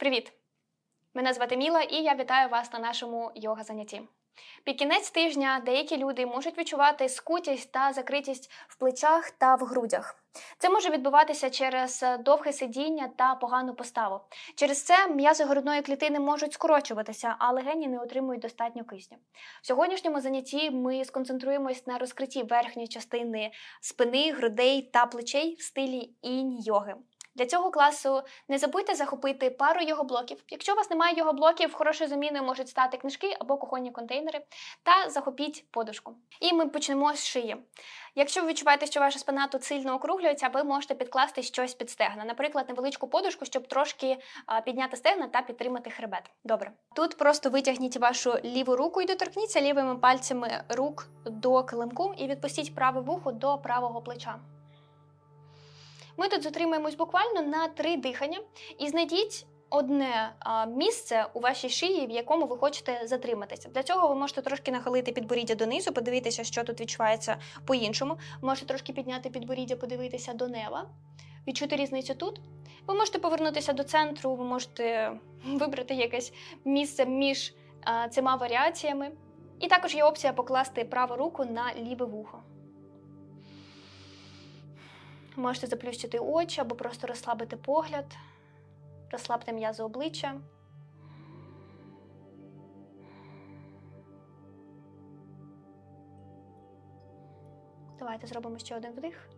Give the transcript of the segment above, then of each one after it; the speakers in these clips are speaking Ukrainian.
Привіт! Мене звати Міла і я вітаю вас на нашому йога занятті. Під кінець тижня деякі люди можуть відчувати скутість та закритість в плечах та в грудях. Це може відбуватися через е, довге сидіння та погану поставу. Через це м'язи грудної клітини можуть скорочуватися, а легені не отримують достатньо кисню. В сьогоднішньому занятті ми сконцентруємось на розкритті верхньої частини спини, грудей та плечей в стилі інь-йоги. Для цього класу не забудьте захопити пару його блоків. Якщо у вас немає його блоків, хорошою заміною можуть стати книжки або кухонні контейнери. Та захопіть подушку. І ми почнемо з шиї. Якщо ви відчуваєте, що ваша спина тут сильно округлюється, ви можете підкласти щось під стегна, наприклад, невеличку подушку, щоб трошки підняти стегна та підтримати хребет. Добре. Тут просто витягніть вашу ліву руку і доторкніться лівими пальцями рук до килимку і відпустіть праве вухо до правого плеча. Ми тут затримаємось буквально на три дихання і знайдіть одне а, місце у вашій шиї, в якому ви хочете затриматися. Для цього ви можете трошки нахилити підборіддя донизу, подивитися, що тут відчувається по-іншому. Можете трошки підняти підборіддя, подивитися до неба, відчути різницю тут. Ви можете повернутися до центру, ви можете вибрати якесь місце між а, цими варіаціями. І також є опція покласти праву руку на ліве вухо. Можете заплющити очі або просто розслабити погляд, розслабте м'язи обличчя. Давайте зробимо ще один вдих.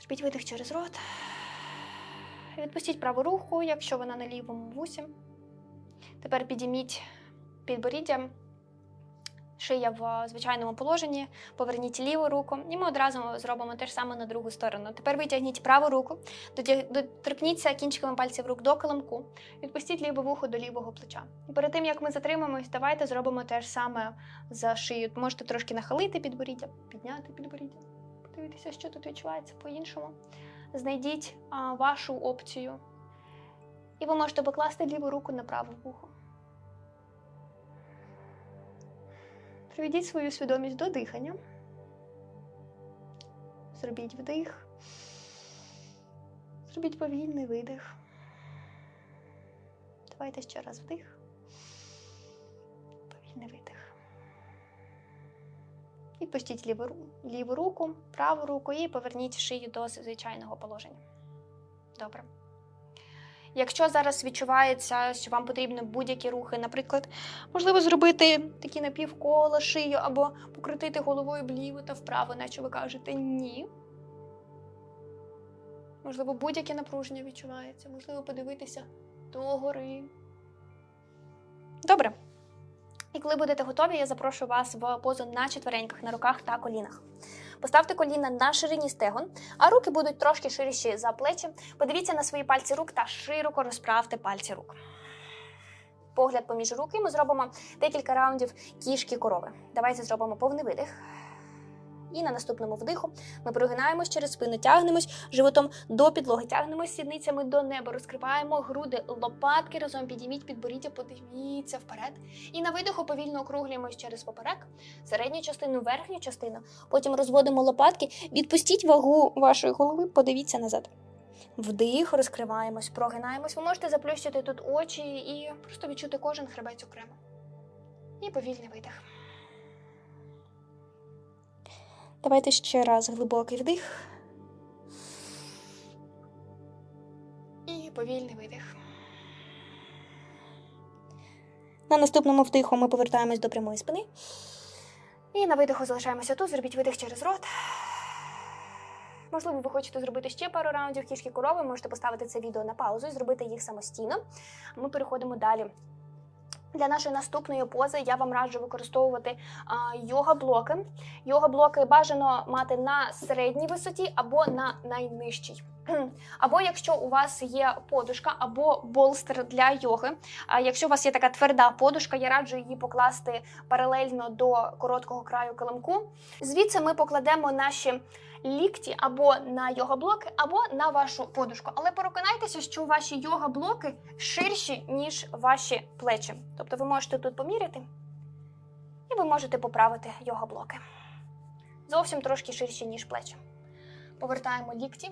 Зробіть видих через рот. Відпустіть праву руку, якщо вона на лівому вусі. Тепер підійміть підборіддя шия в звичайному положенні, поверніть ліву руку, і ми одразу зробимо те ж саме на другу сторону. Тепер витягніть праву руку, доторкніться кінчиками пальців рук до килимку, відпустіть ліве вухо до лівого плеча. І перед тим як ми затримаємось, давайте зробимо те ж саме за шию. Можете трошки нахилити підборіддя, підняти підборіддя, подивитися, що тут відчувається по-іншому. Знайдіть а, вашу опцію. І ви можете покласти ліву руку на праве вухо. Приведіть свою свідомість до дихання. Зробіть вдих. Зробіть повільний видих. Давайте ще раз вдих. Повільний видих. Відпустіть ліву, ліву руку, праву руку і поверніть шию до звичайного положення. Добре. Якщо зараз відчувається, що вам потрібні будь-які рухи, наприклад, можливо, зробити такі напівкола шию або покрутити головою вліво та вправо, наче ви кажете ні. Можливо, будь-яке напруження відчувається, можливо, подивитися догори. Добре. І коли будете готові, я запрошую вас в позу на четвереньках, на руках та колінах. Поставте коліна на ширині стегон, а руки будуть трошки ширіші за плечі. Подивіться на свої пальці рук та широко розправте пальці рук. Погляд поміж руки ми зробимо декілька раундів кішки корови. Давайте зробимо повний видих. І на наступному вдиху ми прогинаємось через спину, тягнемось животом до підлоги, тягнемось сідницями до неба, розкриваємо груди, лопатки разом підійміть підборіддя, подивіться вперед. І на видиху повільно округлюємось через поперек, середню частину, верхню частину. Потім розводимо лопатки, відпустіть вагу вашої голови, подивіться назад. Вдих, розкриваємось, прогинаємось. Ви можете заплющити тут очі і просто відчути кожен хребець окремо. І повільний видих. Давайте ще раз глибокий вдих. І повільний видих. На наступному вдиху ми повертаємось до прямої спини. І на видиху залишаємося тут. Зробіть видих через рот. Можливо, ви хочете зробити ще пару раундів кішки корови, можете поставити це відео на паузу і зробити їх самостійно. Ми переходимо далі. Для нашої наступної пози я вам раджу використовувати йога-блоки. Йога-блоки бажано мати на середній висоті або на найнижчій. Або якщо у вас є подушка або болстер для йоги. А якщо у вас є така тверда подушка, я раджу її покласти паралельно до короткого краю килимку. Звідси ми покладемо наші лікті або на йога-блоки, або на вашу подушку. Але переконайтеся, що ваші йога-блоки ширші, ніж ваші плечі. Тобто ви можете тут поміряти, і ви можете поправити йога-блоки. Зовсім трошки ширші, ніж плечі. Повертаємо лікті.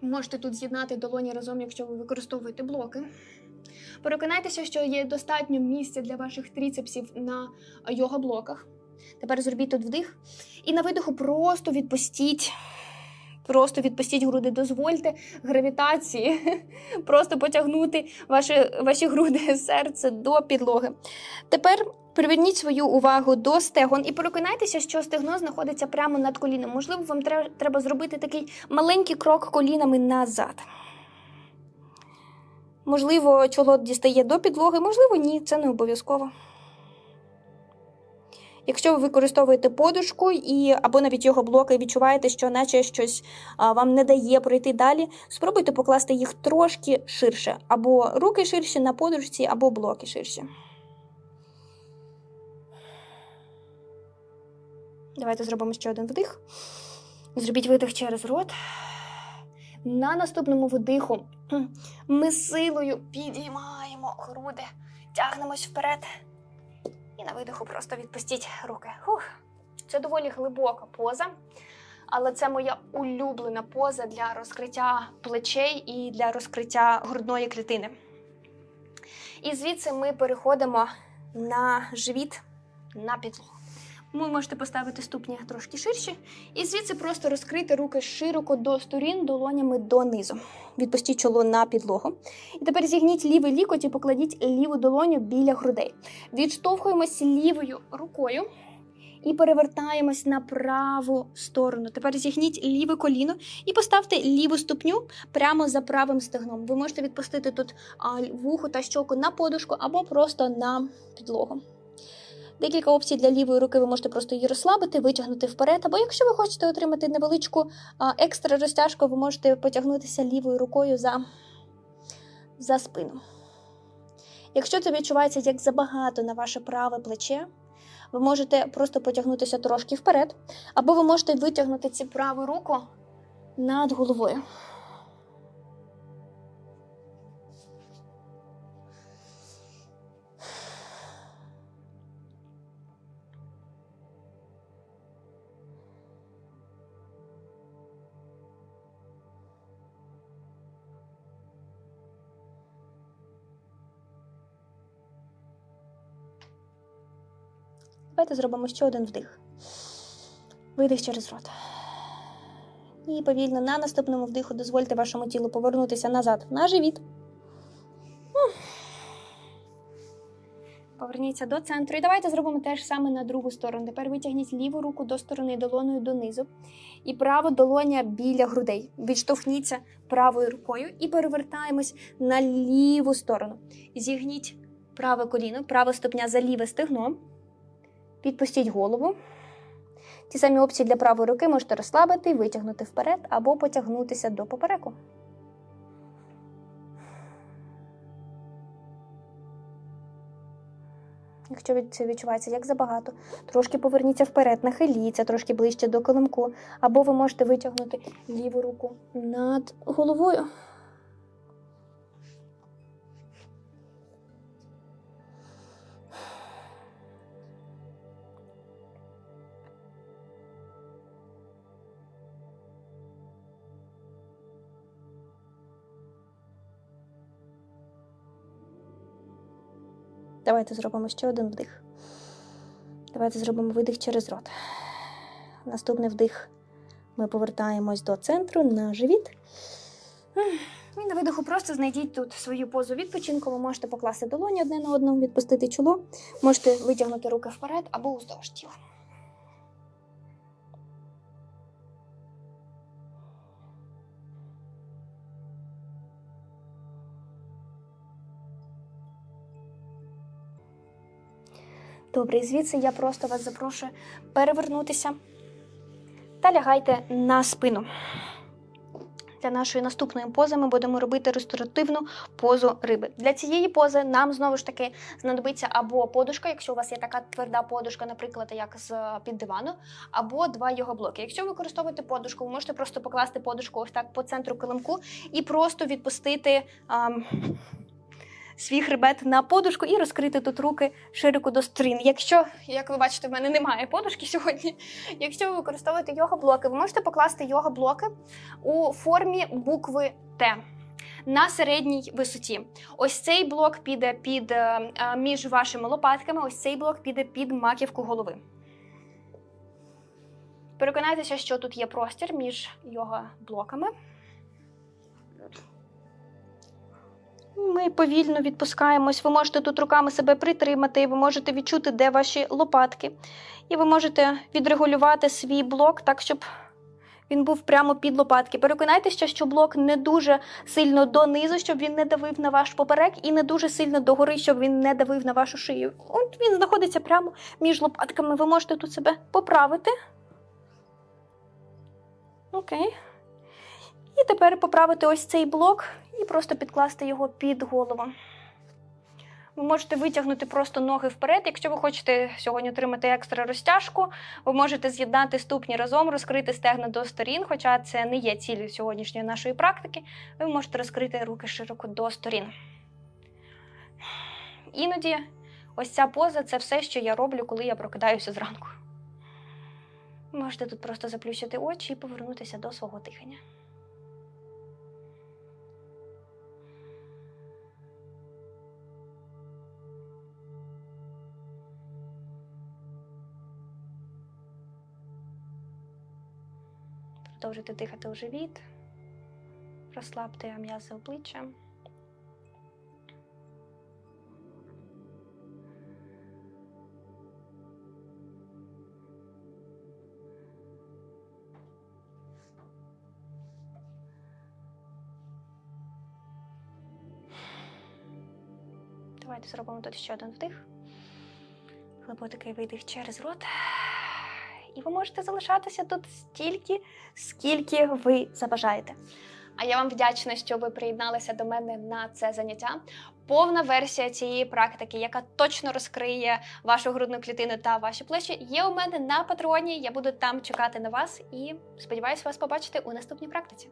Можете тут з'єднати долоні разом, якщо ви використовуєте блоки. Переконайтеся, що є достатньо місця для ваших тріцепсів на йога блоках. Тепер зробіть тут вдих. І на видиху просто відпустіть. Просто відпустіть груди, дозвольте гравітації, просто потягнути ваші, ваші груди, серце до підлоги. Тепер приверніть свою увагу до стегон і переконайтеся, що стегно знаходиться прямо над коліном. Можливо, вам тре- треба зробити такий маленький крок колінами назад. Можливо, чоло дістає до підлоги, можливо, ні, це не обов'язково. Якщо ви використовуєте подушку і або навіть його блоки і відчуваєте, що наче щось вам не дає пройти далі, спробуйте покласти їх трошки ширше, або руки ширші на подушці, або блоки ширші. Давайте зробимо ще один вдих. Зробіть видих через рот. На наступному видиху ми силою підіймаємо груди, тягнемось вперед. На видиху просто відпустіть руки. Фух. Це доволі глибока поза, але це моя улюблена поза для розкриття плечей і для розкриття грудної клітини. І звідси ми переходимо на живіт на підлогу. Ви можете поставити ступні трошки ширші, і звідси просто розкрити руки широко до сторін, долонями донизу. Відпустіть чоло на підлогу. І тепер зігніть лівий лікоть і покладіть ліву долоню біля грудей. Відштовхуємося лівою рукою і перевертаємось на праву сторону. Тепер зігніть ліве коліно і поставте ліву ступню прямо за правим стегном. Ви можете відпустити тут вухо та щоку на подушку або просто на підлогу. Декілька опцій для лівої руки ви можете просто її розслабити, витягнути вперед. Або якщо ви хочете отримати невеличку екстра розтяжку, ви можете потягнутися лівою рукою за, за спину. Якщо це відчувається як забагато на ваше праве плече, ви можете просто потягнутися трошки вперед, або ви можете витягнути цю праву руку над головою. Давайте зробимо ще один вдих. Видих через рот. І повільно на наступному вдиху дозвольте вашому тілу повернутися назад на живіт. Поверніться до центру. І давайте зробимо те ж саме на другу сторону. Тепер витягніть ліву руку до сторони долоною донизу. І праву долоня біля грудей. Відштовхніться правою рукою і перевертаємось на ліву сторону. Зігніть праве коліно, права ступня за ліве стегно. Відпустіть голову. Ті самі опції для правої руки можете розслабити, витягнути вперед або потягнутися до попереку. Якщо це відчувається як забагато, трошки поверніться вперед, нахиліться трошки ближче до килимку, або ви можете витягнути ліву руку над головою. Давайте зробимо ще один вдих. Давайте зробимо видих через рот. Наступний вдих. Ми повертаємось до центру на живіт. І на видиху просто знайдіть тут свою позу відпочинку. Ви можете покласти долоні одне на одному, відпустити чоло, можете витягнути руки вперед або уздовж тіла. Добре, і звідси я просто вас запрошую перевернутися та лягайте на спину. Для нашої наступної пози ми будемо робити ресторативну позу риби. Для цієї пози нам знову ж таки знадобиться або подушка, якщо у вас є така тверда подушка, наприклад, як з під дивану, або два його блоки. Якщо ви використовуєте подушку, ви можете просто покласти подушку ось так по центру килимку і просто відпустити. ам, свій хребет на подушку і розкрити тут руки широко до сторін. Якщо, як ви бачите, в мене немає подушки сьогодні. Якщо ви використовуєте йога-блоки, ви можете покласти йога-блоки у формі букви Т. На середній висоті. Ось цей блок піде під е, е, між вашими лопатками, ось цей блок піде під маківку голови. Переконайтеся, що тут є простір між йога-блоками. Ми повільно відпускаємось. Ви можете тут руками себе притримати, і ви можете відчути, де ваші лопатки. І ви можете відрегулювати свій блок так, щоб він був прямо під лопатки. Переконайтеся, що блок не дуже сильно донизу, щоб він не давив на ваш поперек, і не дуже сильно догори, щоб він не давив на вашу шию. От він знаходиться прямо між лопатками. Ви можете тут себе поправити. Окей. І тепер поправити ось цей блок і просто підкласти його під голову. Ви можете витягнути просто ноги вперед. Якщо ви хочете сьогодні отримати екстра розтяжку, ви можете з'єднати ступні разом, розкрити стегна до сторін, хоча це не є цілею сьогоднішньої нашої практики. Ви можете розкрити руки широко до сторін. Іноді ось ця поза це все, що я роблю, коли я прокидаюся зранку. Можете тут просто заплющити очі і повернутися до свого дихання. Продовжуйте дихати у живіт, розслабте м'язи обличчя. Давайте зробимо тут ще один вдих. Глибокий видих через рот. І ви можете залишатися тут стільки, скільки ви забажаєте. А я вам вдячна, що ви приєдналися до мене на це заняття. Повна версія цієї практики, яка точно розкриє вашу грудну клітину та ваші плечі, є у мене на патреоні. Я буду там чекати на вас і сподіваюся вас побачити у наступній практиці.